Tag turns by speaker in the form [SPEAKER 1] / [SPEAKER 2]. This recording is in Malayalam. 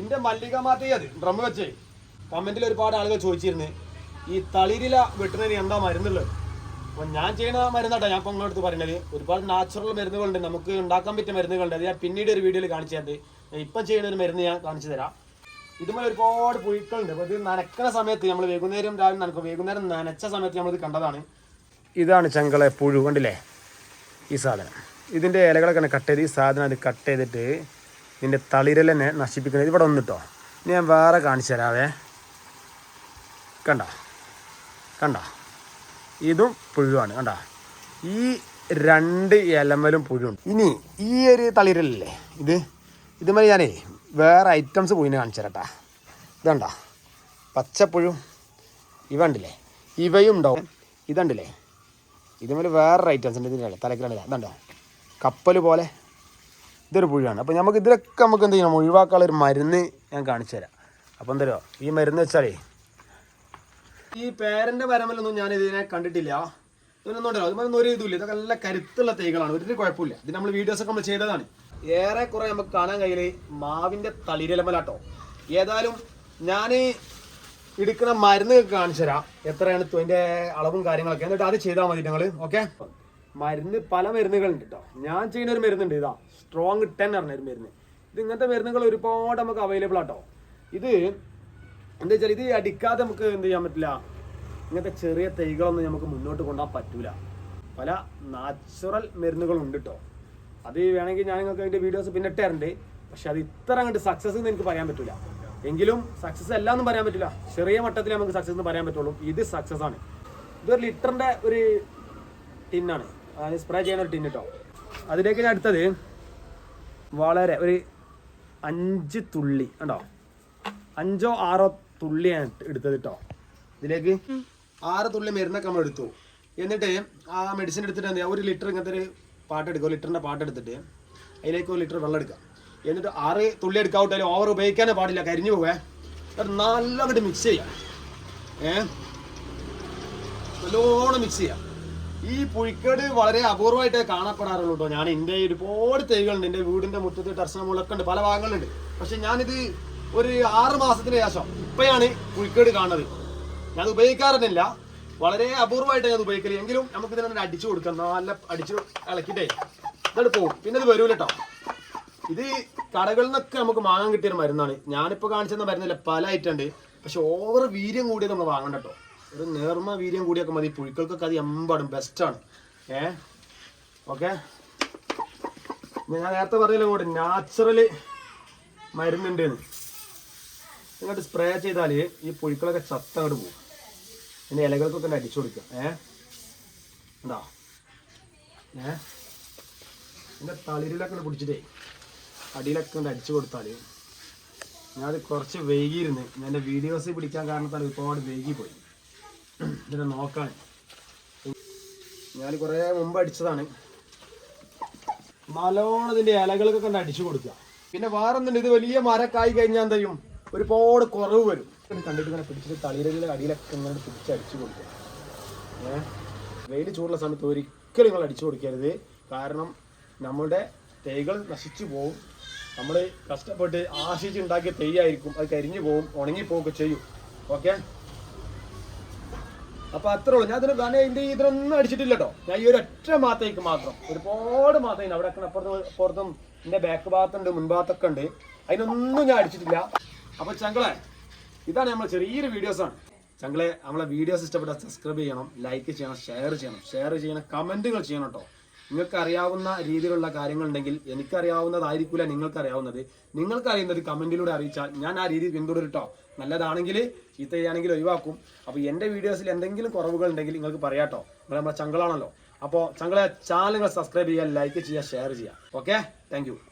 [SPEAKER 1] ഇന്റെ മല്ലിക അത് ഡ്രം വെച്ചേ. കമന്റിൽ ഒരുപാട് ആളുകൾ ചോദിച്ചിരുന്നു. ഈ തളിരില വെട്ടുന്നതിന് എന്താ മരുന്നുള്ളത്? അപ്പൊ ഞാൻ ചെയ്യുന്ന മരുന്നാട്ടോ ഞാൻ ഇപ്പൊ അടുത്ത് പറയുന്നത് ഒരുപാട് നാച്ചുറൽ മരുന്നുകളുണ്ട്. നമുക്ക് ഉണ്ടാക്കാൻ പറ്റിയ മരുന്നുകളുണ്ട്. അത് ഞാൻ പിന്നീട് ഒരു വീഡിയോയിൽ കാണിച്ചു തരത് ഇപ്പം ചെയ്യുന്ന ഒരു മരുന്ന് ഞാൻ കാണിച്ചു തരാം. ഇതുപോലെ ഒരുപാട് പുഴുക്കളുണ്ട്. അപ്പോൾ ഇത് നനക്കുന്ന സമയത്ത് നമ്മൾ വൈകുന്നേരം രാവിലെ നനക്കും വൈകുന്നേരം നനച്ച സമയത്ത് നമ്മളിത് കണ്ടതാണ്. ഇതാണ് ചങ്കളെ പുഴു കണ്ടില്ലേ? ഈ സാധനം. ഇതിന്റെ ഇലകളൊക്കെ കട്ട് ചെയ്ത് ഈ സാധനം അത് കട്ട് ചെയ്തിട്ട് ഇതിന്റെ തളിരലെന്നെ നശിപ്പിക്കുന്നത്. ഇവിടെ ഒന്നിട്ടോ ഇനി ഞാൻ വേറെ കാണിച്ചു തരാവേ. കണ്ട? കണ്ട? ഇതും പുഴുവാണ്. കണ്ട? ഈ രണ്ട് ഇലമലും പുഴുണ്ട് ഇനി ഈ ഒരു തളിരലല്ലേ? ഇത്? ഇതുമാതിരി ഞാനേ വേറെ ഐറ്റംസ് പുഴുവിനെ കാണിച്ചു തരട്ടാ. ഇതണ്ട? പച്ചപ്പുഴു. ഇവ ഉണ്ടല്ലേ ഇവയും ഉണ്ടാവും. ഇതുണ്ടല്ലേ? ഇതുമാതിരി വേറൊരു ഐറ്റംസ് ഉണ്ട് ഇതിന്റെ തലക്കിലാണ് ഇതുണ്ടോ? കപ്പൽ പോലെ ഇതൊരു പുഴുവാണ് അപ്പോൾ നമുക്ക് ഇതിലൊക്കെ നമുക്ക് എന്ത് ചെയ്യണം? ഒഴിവാക്കാനുള്ള ഒരു മരുന്ന് ഞാൻ കാണിച്ചു തരാം. അപ്പോൾ എന്തോ ഈ മരുന്ന് വെച്ചാലേ ഈ പേരന്റെ വരമല്ലൊന്നും ഞാൻ ഇതിനെ കണ്ടിട്ടില്ല. ഇതിനൊന്നും ഉണ്ടല്ലോ അതുപോലെ ഒരു ഇതുമില്ല. ഇതൊക്കെ നല്ല കരുത്തുള്ള തൈകളാണ്. ഒരു കുഴപ്പമില്ല. ഇത് നമ്മൾ വീഡിയോസൊക്കെ നമ്മൾ ചെയ്തതാണ്. ഏറെ കുറെ നമുക്ക് കാണാൻ കഴിയൽ മാവിന്റെ തളിരലമലാട്ടോ. ഏതായാലും ഞാൻ എടുക്കുന്ന മരുന്ന് കാണിച്ചു തരാം. എത്രയാണ് അതിന്റെ അളവും കാര്യങ്ങളൊക്കെ. എന്നിട്ട് അത് ചെയ്താൽ മതി ഞങ്ങൾ ഓക്കെ മരുന്ന് പല മരുന്നുകളുണ്ട് കേട്ടോ ഞാൻ ചെയ്യുന്ന ഒരു മരുന്നുണ്ട് ഇതാ. സ്ട്രോങ് ടെൻ പറഞ്ഞ ഒരു മരുന്ന്. ഇത് ഇങ്ങനത്തെ മരുന്നുകൾ ഒരുപാട് നമുക്ക് അവൈലബിൾ ആട്ടോ ഇത് എന്താ വെച്ചാൽ ഇത് അടിക്കാതെ നമുക്ക് എന്ത് ചെയ്യാൻ പറ്റില്ല. ഇങ്ങനത്തെ ചെറിയ തൈകളൊന്നും നമുക്ക് മുന്നോട്ട് കൊണ്ടുപോകാൻ പറ്റൂല. പല നാച്ചുറൽ മരുന്നുകളുണ്ട് കേട്ടോ അത് വേണമെങ്കിൽ ഞാൻ നിങ്ങൾക്ക് അതിന്റെ വീഡിയോസ് പിന്നെ ഇട്ടാറുണ്ട് പക്ഷെ അത് ഇത്ര അങ്ങോട്ട് സക്സസ് എന്ന് എനിക്ക് പറയാൻ പറ്റില്ല എങ്കിലും സക്സസ് അല്ല പറയാൻ പറ്റില്ല ചെറിയ മട്ടത്തിൽ നമുക്ക് സക്സസ് എന്ന് പറയാൻ പറ്റുള്ളൂ. ഇത് സക്സസ് ആണ്. ഇതൊരു ലിറ്ററിന്റെ ഒരു ടിന്നാണ്. സ്പ്രേ ചെയ്യുന്ന ഒരു ടിൻ കേട്ടോ അതിലേക്ക് ഞാൻ അടുത്തത് വളരെ ഒരു അഞ്ച് തുള്ളി ഉണ്ടോ അഞ്ചോ ആറോ തുള്ളിയാണ് എടുത്തത് കേട്ടോ ഇതിലേക്ക് ആറ് തുള്ളി മരുന്നൊക്കെ നമ്മൾ എടുത്തു. എന്നിട്ട് ആ മെഡിസിൻ എടുത്തിട്ട് എന്താ ഒരു ലിറ്റർ ഇങ്ങനത്തെ ഒരു പാട്ട് എടുക്കുക. ലിറ്ററിന്റെ പാട്ട് എടുത്തിട്ട് അതിലേക്ക് ഒരു ലിറ്റർ വെള്ളം എടുക്കുക. എന്നിട്ട് ആറ് തുള്ളി എടുക്കാവട്ടെ ഓവർ ഉപയോഗിക്കാനേ പാടില്ല. കരിഞ്ഞു പോവേ. എന്നിട്ട് നല്ലോണം മിക്സ് ചെയ്യാം. ഏ? നല്ലോണം മിക്സ് ചെയ്യാം. ഈ പുഴിക്കേട് വളരെ അപൂർവമായിട്ടേ കാണപ്പെടാറുള്ളൂ കേട്ടോ ഞാൻ എന്റെ ഒരുപാട് തൈകളുണ്ട് എന്റെ വീടിന്റെ മുറ്റത്ത് ടെറസിന് മുളക്കുണ്ട് പല ഭാഗങ്ങളുണ്ട്. പക്ഷെ ഞാനിത് ഒരു ആറ് മാസത്തിന് ശേഷം ഇപ്പോഴാണ് പുഴിക്കേട് കാണുന്നത്. ഞാൻ ഉപയോഗിക്കാറുന്നില്ല. വളരെ അപൂർവമായിട്ട് ഞാൻ ഉപയോഗിക്കൽ. എങ്കിലും നമുക്ക് ഇതിനെ അടിച്ചു കൊടുക്കാം. നല്ല അടിച്ചു ഇളക്കിട്ടേ ഇതോട് പോകും പിന്നെ ഇത് വരൂല കേട്ടോ ഇത് കടകളിൽ നിന്നൊക്കെ നമുക്ക് വാങ്ങാൻ കിട്ടിയ മരുന്നാണ്. ഞാനിപ്പോൾ കാണിച്ചെന്ന മരുന്നില്ല പല ഐറ്റം ഉണ്ട്. പക്ഷെ ഓവർ വീര്യം കൂടിയത് നമ്മൾ വാങ്ങണ്ട കേട്ടോ ഒരു നേർമ വീര്യം കൂടിയൊക്കെ മതി. പുഴുക്കൾക്കൊക്കെ അത് എമ്പാടും ബെസ്റ്റാണ് ഏ? ഓക്കെ? ഞാൻ നേരത്തെ പറഞ്ഞല്ലോ കൂടെ നാച്ചുറൽ മരുന്നുണ്ട് ഇങ്ങോട്ട് സ്പ്രേ ചെയ്താൽ ഈ പുഴുക്കളൊക്കെ ചത്ത അങ്ങോട്ട് പോകും. പിന്നെ ഇലകൾക്കൊക്കെ അടിച്ചു കൊടുക്കുക ഏ? ഉണ്ടോ ഏ? എന്റെ തളിരിലൊക്കെ പിടിച്ചിട്ടേ അടിയിലൊക്കെ അടിച്ചു കൊടുത്താൽ ഞാനത് കുറച്ച് വൈകിയിരുന്നു. ഞാൻ എന്റെ വീഡിയോസ് പിടിക്കാൻ കാരണത്താൽ ഒരുപാട് വൈകിപ്പോയി. ഇതിനെ നോക്കാൻ ഞാൻ കുറേ മുമ്പ് അടിച്ചതാണ്. നല്ലോണം ഇതിന്റെ ഇലകളൊക്കെ കണ്ട് അടിച്ചു കൊടുക്കുക. പിന്നെ വേറെ ഒന്നുണ്ട് ഇത് വലിയ മരക്കായി കഴിഞ്ഞാൽ എന്ത് ഒരുപാട് കുറവ് വരും. കണ്ടിട്ട് ഇങ്ങനെ പിടിച്ചിട്ട് തളിരലിലെ അടിയിലൊക്കെ ഇങ്ങനെ പിടിച്ച് അടിച്ചു കൊടുക്കുക. ഏഹ് വെയിൽ ചൂടുള്ള സമയത്ത് ഒരിക്കലും നിങ്ങൾ അടിച്ചു കൊടുക്കരുത്. കാരണം നമ്മുടെ തൈകൾ നശിച്ചു പോവും. നമ്മൾ കഷ്ടപ്പെട്ട് ആശിച്ച് ഉണ്ടാക്കിയ തെയ്യായിരിക്കും അത് കരിഞ്ഞു പോകും ഉണങ്ങിപ്പോവുകയൊക്കെ ചെയ്യും. ഓക്കെ? അപ്പൊ അത്രേ ഉള്ളൂ. ഞാൻ ഇതിന് ഞാൻ ഇതിന്റെ ഇതിനൊന്നും അടിച്ചിട്ടില്ല കേട്ടോ ഞാൻ ഈ ഒരു ഒറ്റ മാത്തേക്ക് മാത്രം. ഒരുപാട് മാത്രം അവിടെ അപ്പുറത്തും പുറത്തും എന്റെ ബാക്ക് ഭാഗത്തുണ്ട് മുൻഭാഗത്തൊക്കെ ഉണ്ട്. അതിനൊന്നും ഞാൻ അടിച്ചിട്ടില്ല. അപ്പൊ ചങ്കളെ ഇതാണ് നമ്മൾ ചെറിയൊരു വീഡിയോസ് ആണ്. ചങ്കളെ നമ്മളെ വീഡിയോസ് ഇഷ്ടപ്പെട്ട സബ്സ്ക്രൈബ് ചെയ്യണം ലൈക്ക് ചെയ്യണം ഷെയർ ചെയ്യണം. ഷെയർ ചെയ്യണം കമന്റുകൾ ചെയ്യണം കേട്ടോ നിങ്ങൾക്ക് അറിയാവുന്ന രീതിയിലുള്ള കാര്യങ്ങൾ ഉണ്ടെങ്കിൽ എനിക്കറിയാവുന്നതായിരിക്കില്ല നിങ്ങൾക്ക് അറിയാവുന്നത് നിങ്ങൾക്ക് അറിയുന്നത് കമന്റിലൂടെ അറിയിച്ചാൽ ഞാൻ ആ രീതി പിന്തുടരും കേട്ടോ നല്ലതാണെങ്കിൽ ചീത്തയാണെങ്കിൽ ഒഴിവാക്കും. അപ്പോൾ എന്റെ വീഡിയോസിൽ എന്തെങ്കിലും കുറവുകൾ ഉണ്ടെങ്കിൽ നിങ്ങൾക്ക് പറയാട്ടോ നിങ്ങൾ നമ്മളെ ചങ്കളാണല്ലോ. അപ്പോൾ ചങ്കളെ ചാനലുകൾ സബ്സ്ക്രൈബ് ചെയ്യുക ലൈക്ക് ചെയ്യുക ഷെയർ ചെയ്യുക. Okay thank